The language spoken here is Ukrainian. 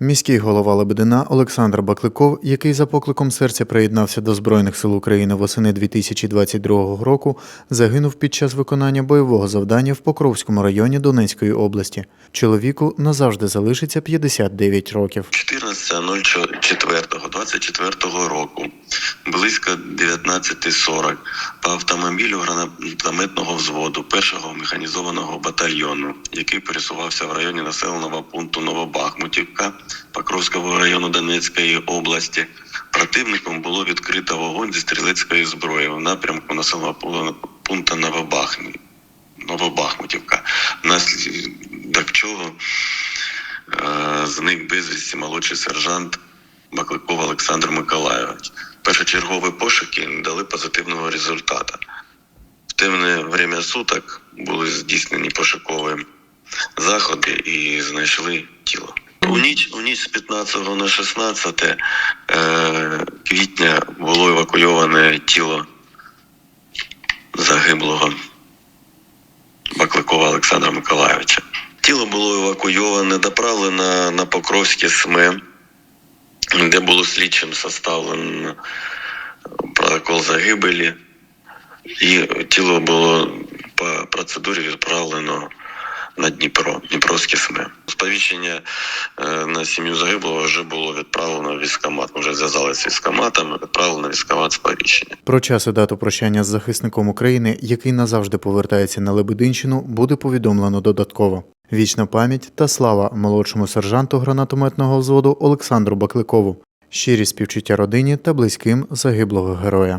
Міський голова Лебедина Олександр Бакликов, який за покликом серця приєднався до Збройних сил України восени 2022 року, загинув під час виконання бойового завдання в Покровському районі Донецької області. Чоловіку назавжди залишиться 59 років. 14.04.24 року близько 19.40 по автомобілю гранатометного взводу першого механізованого батальйону, який пересувався в районі населеного пункту Новобахмутівка Покровського району Донецької області. Противником було відкрито вогонь зі стрілецької зброї в напрямку населеного пункту Новобахмут. Новобахмутівка, внаслідок чого зник безвісті молодший сержант Бакликов Олександр Миколайович. Першочергові пошуки не дали позитивного результату. В темне время суток були здійснені пошукові заходи і знайшли тіло. У ніч, у ніч з 15 на 16 е, квітня було евакуйоване тіло загиблого Бакликова Олександра Миколайовича. Тіло було евакуйоване, доправлено на Покровське СМЕ, де було слідчим составлено протокол загибелі, і тіло було по процедурі відправлено на Дніпро, Дніпровське СМЕ. Сповіщення е, на сім'ю загиблого вже було відправлено в військкомат. Ми вже зв'язалися з військкоматом, відправлено в військкомат сповіщення. Про час і дату прощання з захисником України, який назавжди повертається на Лебединщину, буде повідомлено додатково. Вічна пам'ять та слава молодшому сержанту гранатометного взводу Олександру Бакликову. Щирі співчуття родині та близьким загиблого героя.